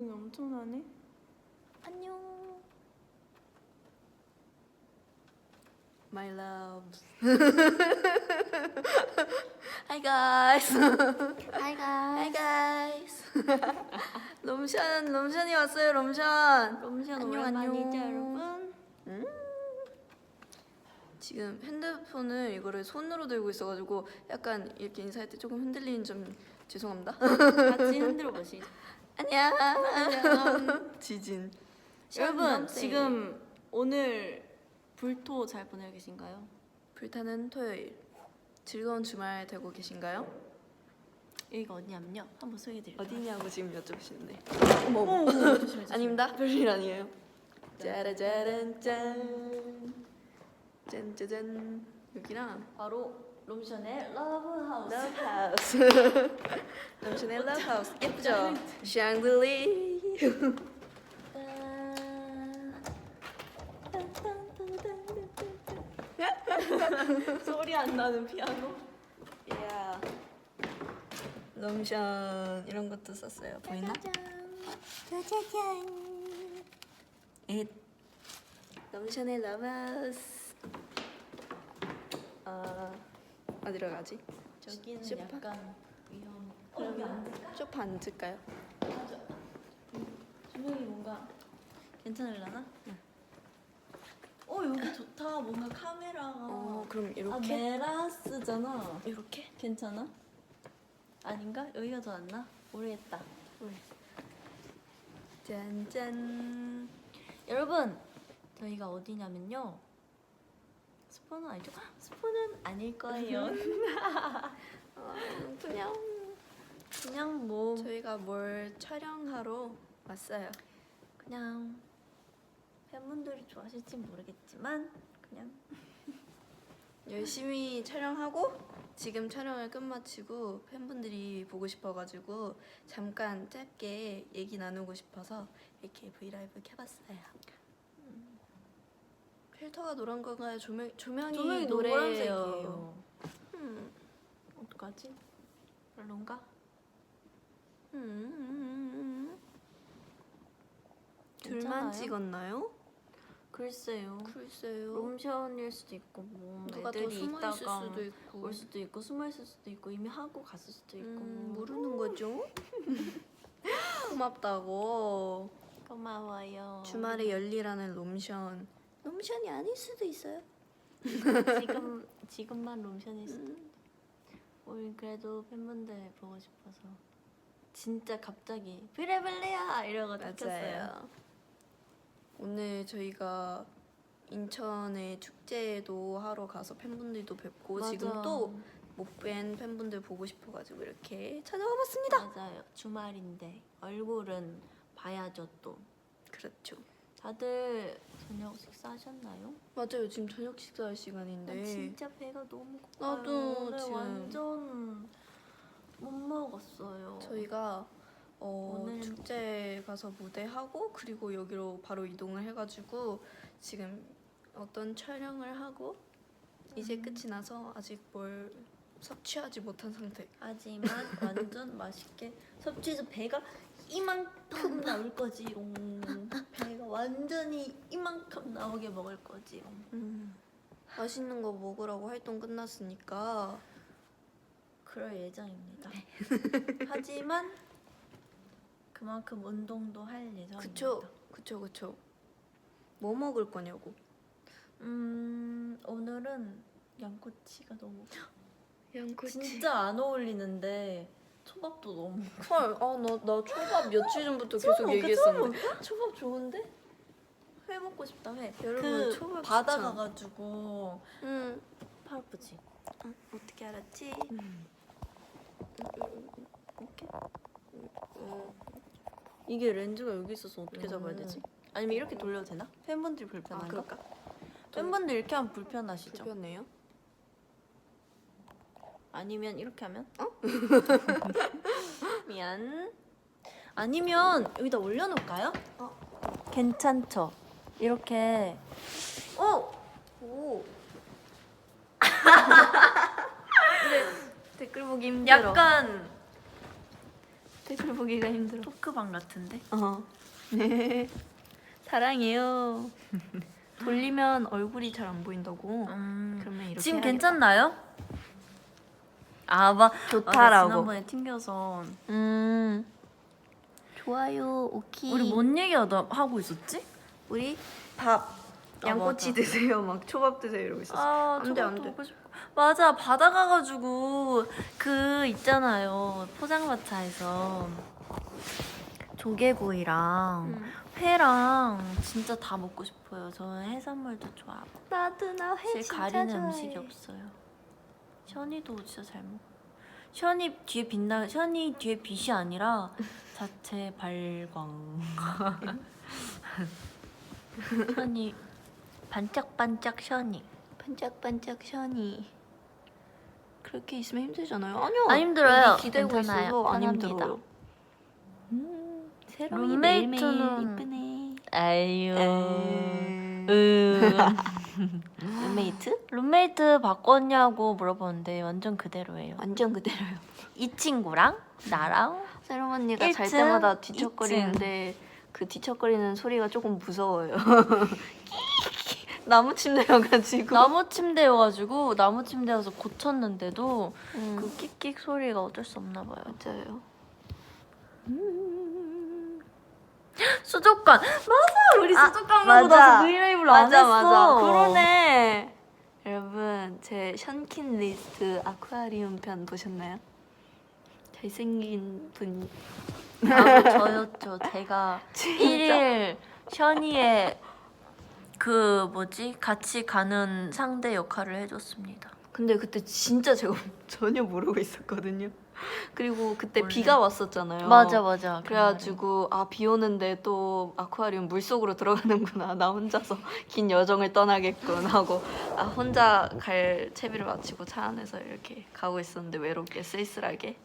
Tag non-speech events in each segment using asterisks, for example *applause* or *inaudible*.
음, 엄청나네. 안녕. My loves. *laughs* Hi guys. Hi Hi guys. guys. *laughs* 롬션, 롬션이 왔어요, 롬션. 롬션 안녕, 오랜만이죠, 안녕. 여러분? 지금 핸드폰을 이거를 손으로 들고 있어가지고 약간 이렇게 인사할 때 조금 흔들리는 점 죄송합니다. 같이 *laughs* 흔들어 보시죠. 안녕. *laughs* 지진. 여러분, 지금 오늘 불토 잘 보내고 계신가요? 불타는 토요일. 즐거운 주말 되고 계신가요? 여기가 어디냐면요. 한번 소개해 드릴게요. 어디냐고 지금 여쭤보시는데. 어머, 어머. 아닙니다. 별일 아니에요. 짜라짜란 짠. 짠짜잔. 여기랑 바로 롬션의 러브 하우스. 러브하우스. 당신의 러브하우스 예쁘죠? 샹들리. *laughs* 소리 안 나는 피아노. 야. 롬션 이런 것도 썼어요. 보이나? 짜자잔. 잇. 롬션의 러브하우스. 아 어디로 가지? 저기는 쇼파? 약간 위험. 어, 여기 앉을까? 소파 앉을까요? 조명이 뭔가 괜찮을라나? 어 여기 좋다. 뭔가 카메라가. 어 그럼 아 이렇게 메라스잖아. 이렇게 괜찮아? 아닌가? 여기가 더 낫나? 모르겠다. 짠짠. 여러분 저희가 어디냐면요. 스포는 아니죠? 헉, 스포는 아닐 거예요. *laughs* 어, 그냥 그냥 뭐 저희가 뭘 촬영하러 왔어요. 그냥 팬분들이 좋아하실지 모르겠지만 그냥 *laughs* 열심히 촬영하고 지금 촬영을 끝마치고 팬분들이 보고 싶어가지고 잠깐 짧게 얘기 나누고 싶어서 이렇게 브이라이브 켜봤어요. 음. 필터가 노란 건가요? 조명 조명이, 조명이 노래예요. 음. 어떡하지? 별론가? 음. 둘만 괜찮아요? 찍었나요? 글쎄요. 글쎄요. 롬션일 수도 있고 뭐 누가 더 애들이 숨어 있을 있다가 수도 있고. 올 수도 있고 숨어 있을 수도 있고 이미 하고 갔을 수도 있고 음, 모르는 거죠. *laughs* 고맙다고. 고마워요. 주말에 열리라는 롬션. 롬션이 아닐 수도 있어요. 지금 지금만 롬션일 수도. 음. 오늘 그래도 팬분들 보고 싶어서 진짜 갑자기 브레블레야 이러고. 맞아요. 오늘 저희가 인천에 축제도 하러 가서 팬분들도 뵙고 지금 또 못 뵌 팬분들 보고 싶어가지고 이렇게 찾아와 봤습니다. 맞아요. 주말인데 얼굴은 봐야죠 또. 그렇죠. 다들 저녁 식사하셨나요? 맞아요. 지금 저녁 식사할 시간인데. 나 진짜 배가 너무 고파요. 나도 오늘 지금. 완전 못 먹었어요. 저희가 어, 오늘- 축제 가서 무대하고 그리고 여기로 바로 이동을 해가지고 지금 어떤 촬영을 하고 이제 음. 끝이 나서 아직 뭘 섭취하지 못한 상태. 하지만 완전 *laughs* 맛있게 섭취해서 배가 이만큼 나올 거지롱. 배가 완전히 이만큼 나오게 먹을 거지롱. 음. 맛있는 거 먹으라고 활동 끝났으니까 그럴 예정입니다. *laughs* 하지만 그만큼 운동도 할 예정입니다. 그쵸 그쵸 그쵸. 뭐 먹을 거냐고. 음 오늘은 양꼬치가 너무 *gasps* 양꼬치. 진짜 안 어울리는데 초밥도 너무 *laughs* 헐, 아 나 나 초밥 며칠 전부터 계속 얘기했었는데. 초밥 좋은데? 회 먹고 싶다 회. 여러분, 그 초밥 바다 추천. 가가지고 응. 팔 아프지. 어, 어떻게 알았지? 이렇게? 어, 이게 렌즈가 여기 있어서 어떻게 잡아야 음. 되지? 아니면 이렇게 돌려도 되나? 팬분들이 아 불편한가? 그럴까? 팬분들 이렇게 하면 불편하시죠? 불편해요? 아니면 이렇게 하면? 어? *laughs* 미안. 아니면 여기다 올려놓을까요? 어. 괜찮죠? 이렇게. 오! 오. 댓글 보기 힘들어. 약간 댓글 보기가 힘들어. 토크방 같은데? 어. 네. *laughs* 사랑해요. 돌리면 얼굴이 잘 안 보인다고. 음. 그러면 이렇게 지금 해야겠다. 괜찮나요? 아, 막 좋다라고. 지난번에 튕겨서 음. 좋아요. 오키. 우리 뭔 얘기 하다 하고 있었지? 우리 밥 아, 양꼬치 맞아. 드세요. 막 초밥 드세요 이러고 있었어. 아, 안 돼, 안 저것도 돼. 먹고 싶어. 맞아, 바다 가가지고 그 있잖아요. 포장마차에서 조개구이랑 음. 회랑 진짜 다 먹고 싶어요. 저는 해산물도 좋아하고. 나도 나회 사실 진짜 가리는 좋아해. 음식이 없어요. 션이도 진짜 잘 먹어. 션이 뒤에 빛나 션이 뒤에 빛이 아니라 자체 발광. *laughs* 션이 반짝반짝 션이. 반짝반짝 션이. 그렇게 있으면 힘들잖아요. 아니요. 안 힘들어요. 여기 기대고 괜찮아요. 있어서 안 편합니다. 힘들어요. 음, 새로운 룸메이트는- 매일매일 이쁘네. 아유. 음. 음. 룸메이트? 룸메이트 바꿨냐고 물어보는데 완전 그대로예요. 완전 그대로요. 이 친구랑 나랑 새롬 언니가 잘 일층, 때마다 뒤척거리는데 그 뒤척거리는 소리가 조금 무서워요. *laughs* 나무 침대여가지고. 나무 침대여가지고 나무 침대여서 고쳤는데도 음, 그 끽끽 소리가 어쩔 수 없나 봐요. 맞아요. *gasps* 수족관 맞아 우리 아, 수족관 맞아. 가고 나서 브이라이브를 안 맞아 했어. 맞아. 그러네. 여러분 제 션킨 리스트 아쿠아리움 편 보셨나요? 잘생긴 분 바로 저였죠. 제가 *laughs* 진짜 1일 션이의 그 뭐지 같이 가는 상대 역할을 해줬습니다. 근데 그때 진짜 제가 *laughs* 전혀 모르고 있었거든요. 그리고 그때 원래. 비가 왔었잖아요. 맞아 맞아. 그래가지고 아 비 오는데 또 아쿠아리움 물 속으로 들어가는구나. *laughs* 나 혼자서 긴 여정을 떠나겠군 하고 아 혼자 갈 채비를 마치고 차 안에서 이렇게 가고 있었는데 외롭게 쓸쓸하게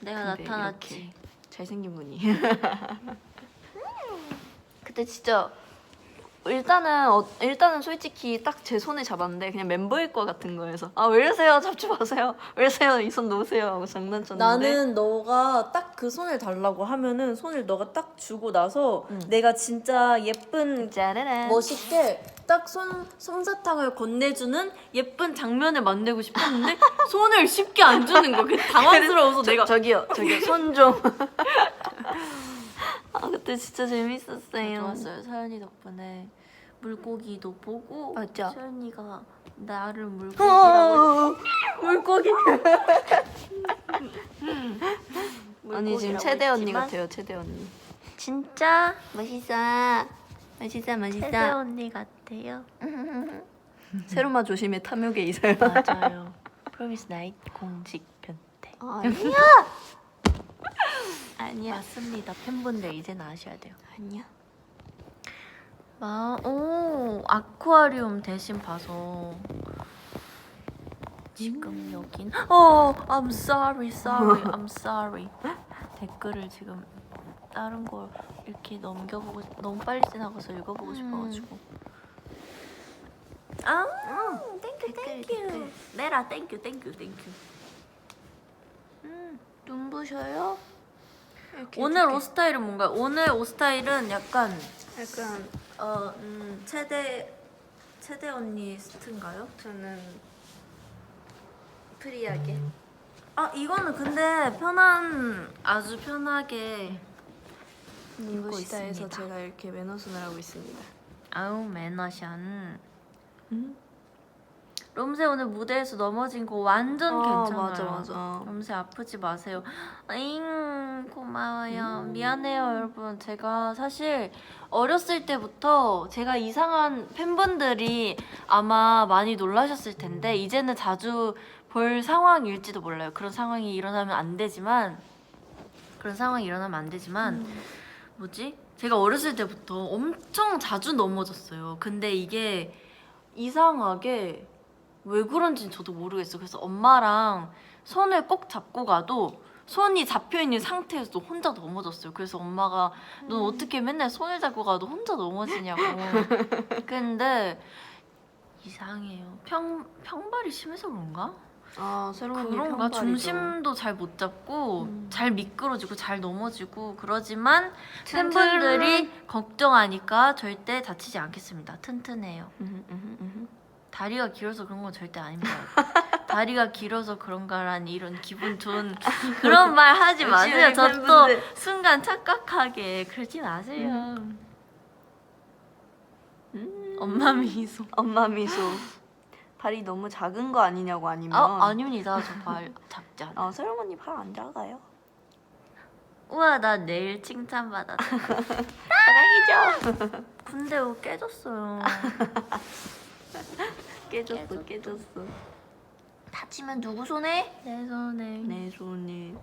내가 나타났지. 잘생긴 분이. *laughs* 그때 진짜 일단은 어, 일단은 솔직히 딱 제 손을 잡았는데 그냥 멤버일 것 같은 거여서. 아 왜 이러세요? 잡지 마세요. *laughs* 왜 이러세요? 이 손 놓으세요. 하고 장난쳤는데. 나는 너가 딱 그 손을 달라고 하면은 손을 너가 딱 주고 나서 응. 내가 진짜 예쁜 짜라란. 멋있게 딱 손 솜사탕을 건네주는 예쁜 장면을 만들고 싶었는데 *laughs* 손을 쉽게 안 주는 거. 그 당황스러워서 내가 저기요 저기요. 손 좀 *laughs* 아 그때 진짜 재밌었어요 좋았어요. 서연이 덕분에 물고기도 보고 맞아. 서연이가 나를 물고기라고 어, *laughs* 물고기 *laughs* 아니 지금 최대 언니 같아요 최대 언니 진짜 멋있어 멋있어 멋있어 언니 같아요. *laughs* 세로마 조심해 탐욕에 있어요 맞아요. 프로미스 나이트 공식 변태. 아니야 아니야. 맞습니다. 팬분들 이제는 아셔야 돼요. 아니야. 아, 오 아쿠아리움 대신 봐서. 지금 여긴 어 I'm sorry sorry I'm sorry. *laughs* 댓글을 지금 다른 걸 이렇게 넘겨보고 너무 빨리 지나가서 읽어보고 싶어가지고. 아 땡큐 댓글, 땡큐 댓글. 내라 땡큐 땡큐 땡큐 음, 눈부셔요? 이렇게 오늘 이렇게. 옷 스타일은 뭔가요? 오늘 옷 스타일은 약간 약간 어, 음, 최대 최대 언니 스트인가요? 저는 프리하게 아 이거는 근데 편한 아주 편하게 해서 있습니다. 제가 이렇게 매너순을 하고 있습니다 아우 매너션. 롬세 오늘 무대에서 넘어진 거 완전 아, 괜찮아요. 맞아 맞아 롬세 아프지 마세요. 잉 고마워요. 음. 미안해요 여러분. 제가 사실 어렸을 때부터 제가 이상한 팬분들이 아마 많이 놀라셨을 텐데 이제는 자주 볼 상황일지도 몰라요. 그런 상황이 일어나면 안 되지만 그런 상황이 일어나면 안 되지만 음. 뭐지? 제가 어렸을 때부터 엄청 자주 넘어졌어요. 근데 이게 이상하게 왜 그런지는 저도 모르겠어요. 그래서 엄마랑 손을 꼭 잡고 가도 손이 잡혀 있는 상태에서 도 혼자 넘어졌어요. 그래서 엄마가 넌 어떻게 맨날 손을 잡고 가도 혼자 넘어지냐고. *laughs* 근데 이상해요. 평 평발이 심해서 그런가? 아 새로운 그런가 중심도 잘 못 잡고 음. 잘 미끄러지고 잘 넘어지고 그러지만 튼튼. 팬분들이 걱정하니까 절대 다치지 않겠습니다. 튼튼해요. 다리가 길어서 그런 건 절대 아닙니다. *laughs* 다리가 길어서 그런가라는 이런 기분 좋은 그런 말 하지 *laughs* 마세요. 우리 저또 팬분들. 순간 착각하게 그러지 마세요. 음. 엄마 미소. 엄마 미소. 발이 너무 작은 거 아니냐고 아니면 아 아닙니다. 저 발 작지 않아. 어, 새롬 언니 발 안 작아요. 우와 나 내일 칭찬 받았다. *laughs* 사랑이죠. 근데 옷 깨졌어요. *laughs* 깨졌어, 깨졌어. 다치면 누구 손에? 내 손에. 내 손에.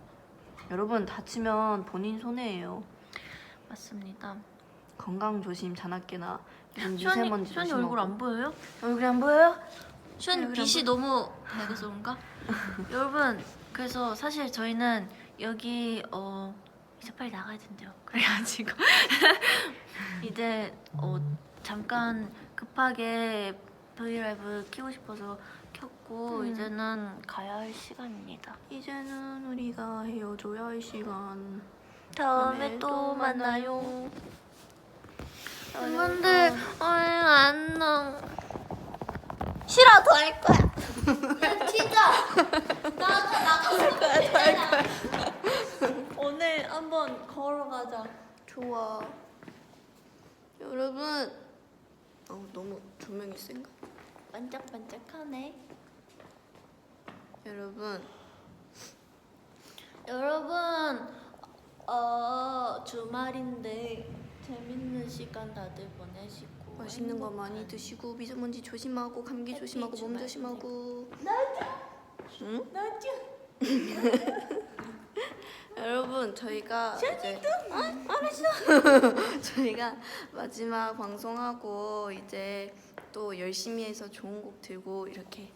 여러분 다치면 본인 손해예요. 맞습니다. 건강 조심, 자나깨나 미세먼지 조심하고. 얼굴 안 보여요? 얼굴이 안 보여요? 슈아님 얼굴 안 빛이 너무 밝아서 그런가? *laughs* 여러분 그래서 사실 저희는 여기 어 이제 빨리 나가야 된대요. *laughs* 그래가지고 *laughs* 이제 어 잠깐 급하게 브이라이브 키고 싶어서 켰고 음. 이제는 가야 할 시간입니다. 이제는 우리가 헤어져야 할 시간. 다음에 또또 만나요. 여러분들 오늘 안녕. 싫어 더 할 거야. *laughs* 진짜 나도 나갈 거야 더할 거야. *laughs* 오늘 한번 걸어가자. 좋아. 여러분. 어 너무 조명이 센가? 반짝반짝하네. 여러분 여러분, 어 주말인데 재밌는 시간 다들 보내시고 맛있는 거 많이 드시고 미세먼지 조심하고 감기 조심하고 몸 조심하고. 응? *laughs* 여러분 저희가 이제 아, 알았어. *laughs* 저희가 마지막 방송하고 이제 또 열심히 해서 좋은 곡 들고 이렇게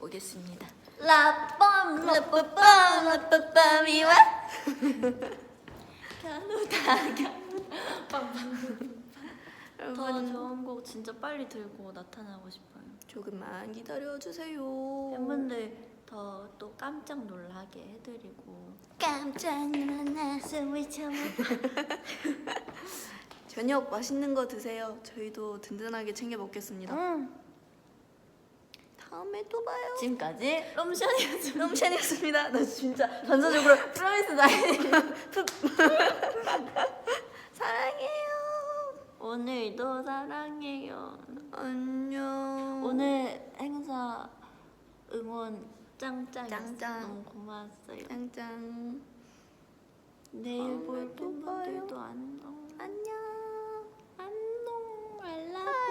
오겠습니다. 라밤 라빠빰 라빠빰이와 *laughs* 더 여러분 좋은 곡 진짜 빨리 들고 나타나고 싶어요. 조금만 기다려 주세요. 팬분들 더 또 깜짝 놀라게 해드리고 깜짝 숨을 참아. *laughs* 저녁 맛있는 거 드세요. 저희도 든든하게 챙겨 먹겠습니다. 음, 다음에 또 봐요. 지금까지 롬션이었습니다. 롬션이었습니다. 나 진짜 전체적으로 프로미스 나인 *laughs* 사랑해요. 오늘도 사랑해요. 안녕. 오늘 행사 응원 짱짱 짱짱. 너무 고마웠어요. 짱짱. 내일 볼. 팬분들도 안녕. 안녕. 完了。